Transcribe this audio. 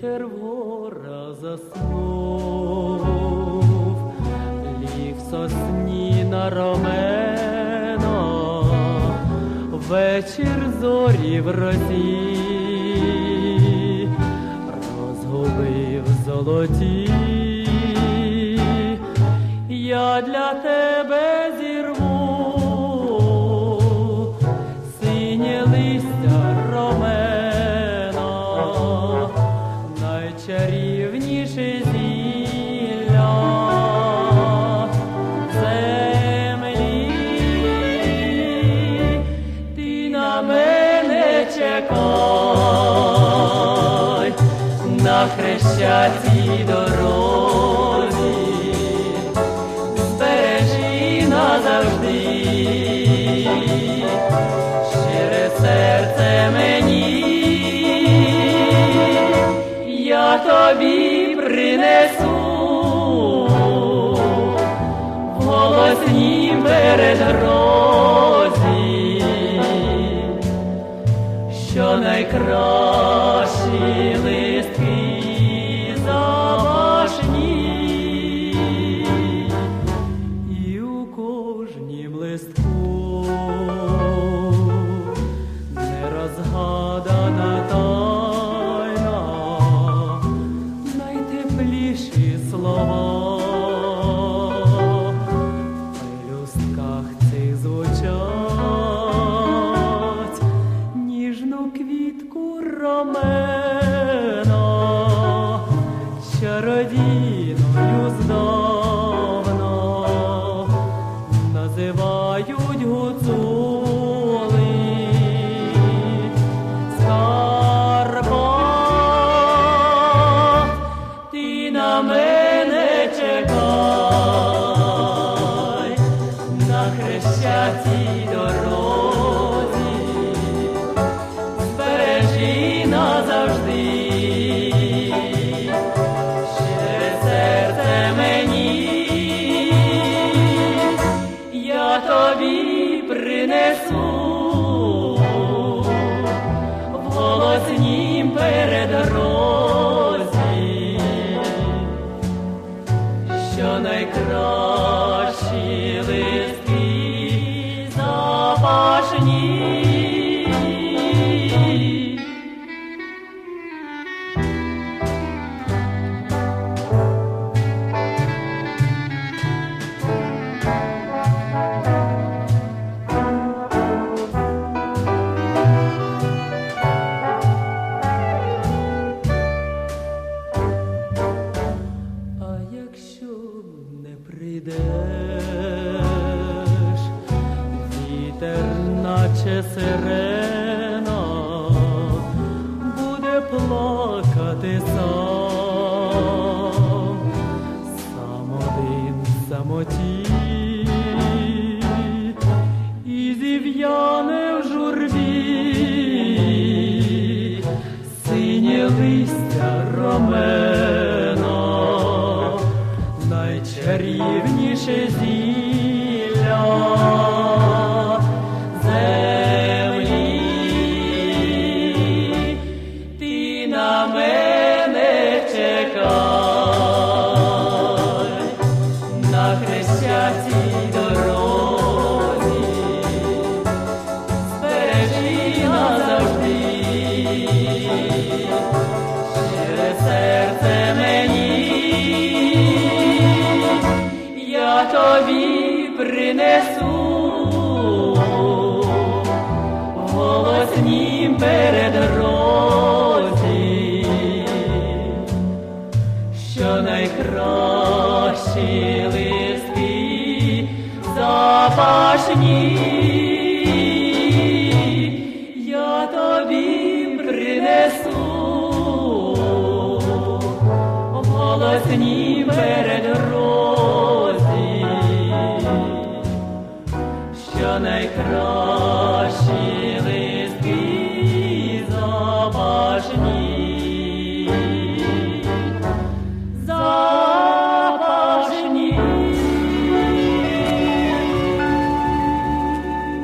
вітер вгора заснув, ліг сосні на ромено, вечір зорі в розі, розгубив золоті. Я для тебе. На хрещатій дорозі, збережи назавжди, щире серце мені, я тобі принесу. В голоснім передгрозі, пелюстках цих звучать ніжну квітку ромена, чародійною здавна на хрещатій дорозі, збережи назавжди, ще серце мені, я тобі принесу. Голоснім передорозі, йдеш, вітер, наче сирена, буде плакати сам, сам один в самоті і зів'яне в журбі, синє листя роме. Найчарівніше зі тобі принесу голоснім перед рози, що найкращі листи запашні. cross.